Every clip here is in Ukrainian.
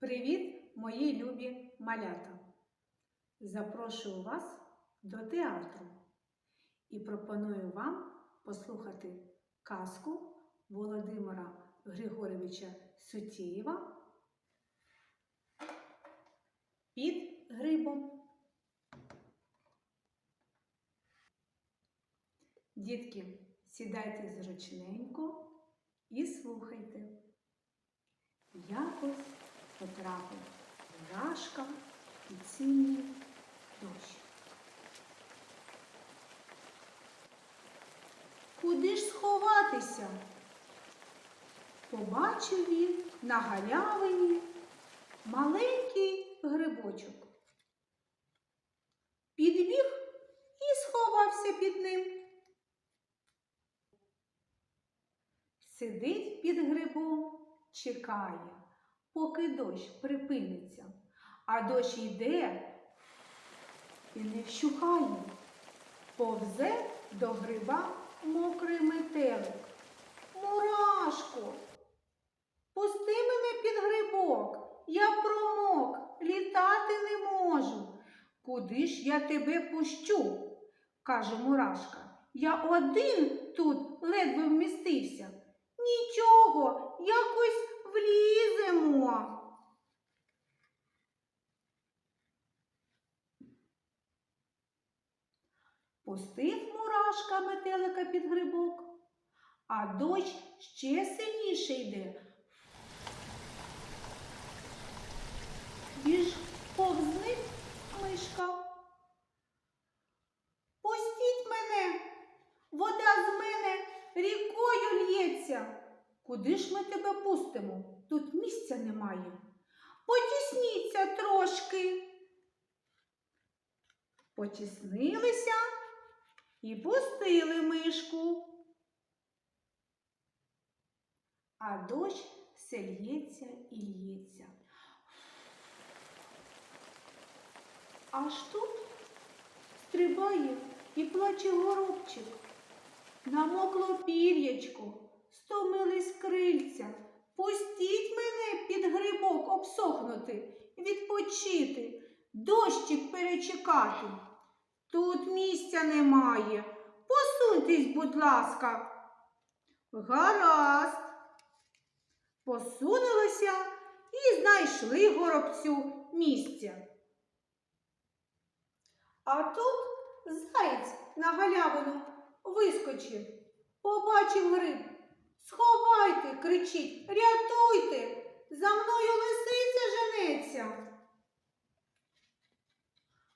Привіт, мої любі малята! Запрошую вас до театру і пропоную вам послухати казку Володимира Григоровича Сутєєва під грибом. Дітки, сідайте зручненько і слухайте. Якось потрапив Рашка і цінний дощ. Куди ж сховатися? Побачив він на галявині маленький грибочок. Підбіг і сховався під ним. Сидить під грибом, чекає, поки дощ припиниться, а дощ йде і не вщухає. Повзе до гриба мокрий метелик. Мурашко, пусти мене під грибок, я промок, літати не можу. Куди ж я тебе пущу? каже Мурашка. Я один тут ледве вмістився. Нічого, якось вліземо. Пустив мурашка метелика під грибок, а дощ ще сильніше йде. Куди ж ми тебе пустимо? Тут місця немає. Потісніться трошки. Потіснилися і пустили мишку. А дощ все лється і лється. Аж тут стрибає і плаче горобчик. Намокло пір'ячко, стомились крильця. Пустіть мене під грибок обсохнути, відпочити, дощик перечекати. Тут місця немає. Посуньтесь, будь ласка. Гаразд. Посунулися і знайшли горобцю місця. А тут заєць на галявину вискочив, побачив гриб. Сховайте, кричить, рятуйте, за мною лисиця женеться.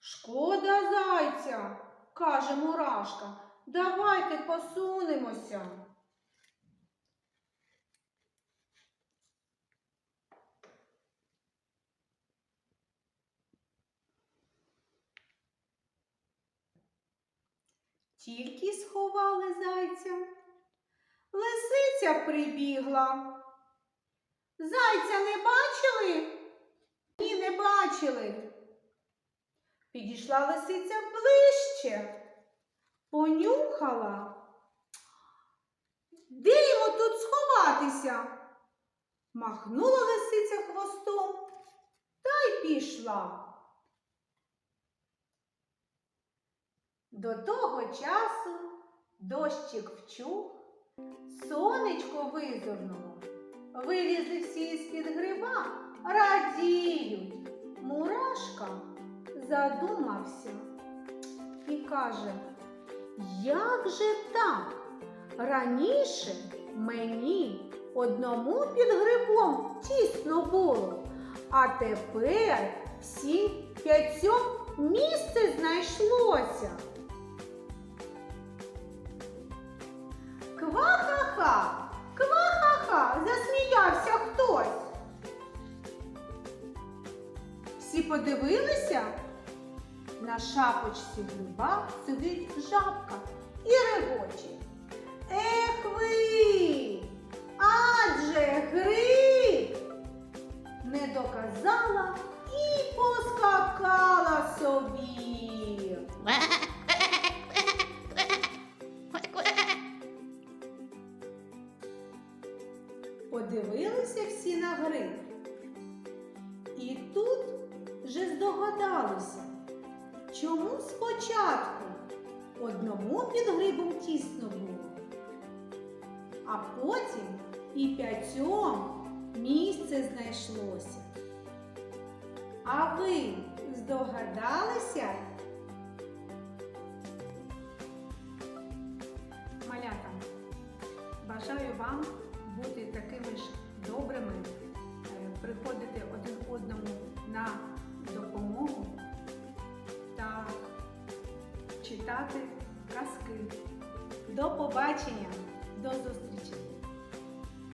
Шкода зайця, каже Мурашка, давайте посунемося. Тільки сховали зайця. Лисиця прибігла. Зайця не бачили? Ні, не бачили. Підійшла лисиця ближче, понюхала. Де йому тут сховатися? Махнула лисиця хвостом та й пішла. До того часу дощик вчух, сонечко визирнуло. Вилізли всі з-під гриба, радіють. Мурашка задумався і каже, як же так? Раніше мені одному під грибом тісно було, а тепер всі п'ятьом місце знайшлося. Подивилися? На шапочці гриба сидить жабка і регоче. Ех ви! Адже гриб! Не доказала і поскакала собі. здогадалися, чому спочатку одному під грибом тісно було, а потім і п'ятьом місце знайшлося. А ви здогадалися? Малята, бажаю вам бути такими ж добрими, е, приходити один читати казки. До побачення, до зустрічі!